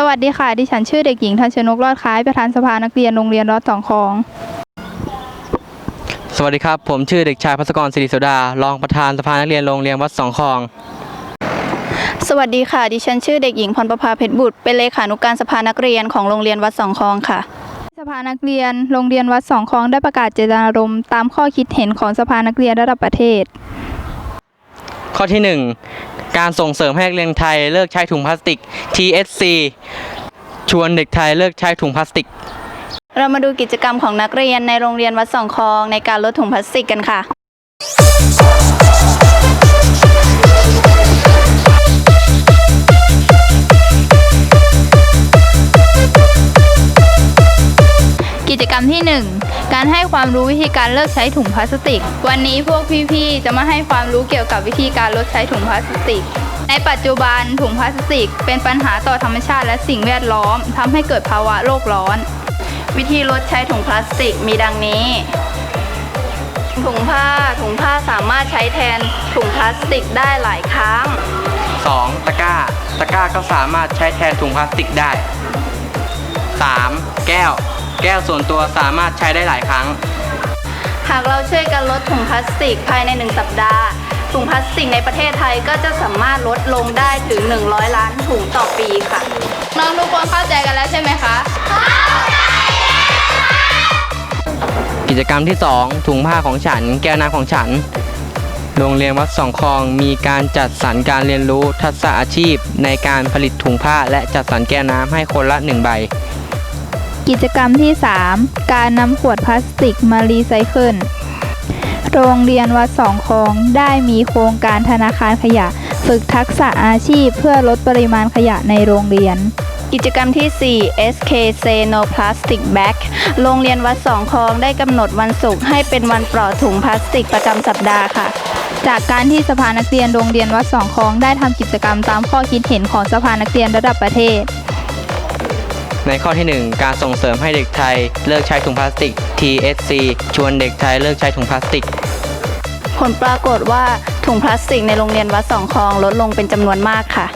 สวัสดีค่ะ ดิฉันชื่อเด็กหญิงทันชนกรอดคล้าย ประธานสภานักเรียนโรงเรียนรอดสองคลอง สวัสดีครับ ผมชื่อเด็กชายพัศกรศิริโสดา รองประธานสภานักเรียนโรงเรียนวัดสองคลอง สวัสดีค่ะ ดิฉันชื่อเด็กหญิงพรประภาเพชรบุตร เป็นเลขานุการสภานักเรียนของโรงเรียนวัดสองคลองค่ะ สภานักเรียนโรงเรียนวัดสองคลองได้ประกาศเจตนารมณ์ตามข้อคิดเห็นของสภานักเรียนระดับประเทศ ข้อที่ 1 การส่งเสริมให้นักเรียนไทยเลิกใช้ถุงพลาสติก TSC ชวนเด็กไทยเลิกใช้ถุงพลาสติก เรามาดูกิจกรรมของนักเรียนในโรงเรียนวัดสองคลองในการลดถุงพลาสติกกันค่ะ กิจกรรมที่ 1 การให้ความรู้วิธีการเลิกใช้ถุงพลาสติก วันนี้พวกพี่ๆ จะมาให้ความรู้เกี่ยวกับวิธีการลดใช้ถุงพลาสติก ในปัจจุบันถุงพลาสติก เป็นปัญหาต่อธรรมชาติและสิ่งแวดล้อมทำให้เกิดภาวะโลกร้อน วิธีลดใช้ถุงพลาสติกมีดังนี้ ถุงผ้าถุงผ้าสามารถใช้แทนถุงพลาสติกได้หลายครั้ง 2. ตะกร้า ตะกร้าก็สามารถใช้แทนถุงพลาสติกได้ 3. แก้ว แก้วส่วนตัวสามารถใช้ได้หลายครั้ง หากเราช่วยกันลดถุงพลาสติกภายใน 1 สัปดาห์ ถุงพลาสติกในประเทศไทยก็จะสามารถลดลงได้ถึง 100 ล้านถุงต่อปีค่ะ น้องทุกคนเข้าใจกันแล้วใช่ไหมคะ กิจกรรมที่ 2 ถุงผ้าของฉัน แก้วน้ำของฉัน โรงเรียนวัดสองคลองมีการจัดสรรการเรียนรู้ทักษะอาชีพ ในการผลิตถุงผ้าและจัดสรรแก้วน้ำให้คนละหนึ่งใบ กิจกรรมที่ 3 การนำขวดพลาสติกมารีไซเคิล โรงเรียนวัดสองคลองได้มีโครงการธนาคารขยะ ฝึกทักษะอาชีพเพื่อลดปริมาณขยะในโรงเรียน กิจกรรมที่ 4 SK Say No Plastic Bag โรงเรียนวัดสองคลองได้กำหนดวันศุกร์ให้เป็นวันปลอดถุงพลาสติกประจำสัปดาห์ค่ะจากการที่สภานักเรียนโรงเรียนวัดสองคลองได้ทำกิจกรรมตามข้อคิดเห็นของสภานักเรียนระดับประเทศ ในข้อที่ 1 การส่งเสริมให้เด็กไทยเลิกใช้ถุงพลาสติก TSC ชวนเด็กไทยเลิกใช้ถุงพลาสติก ผลปรากฏว่าถุงพลาสติกในโรงเรียนวัดสองคลองลดลงเป็นจำนวนมากค่ะ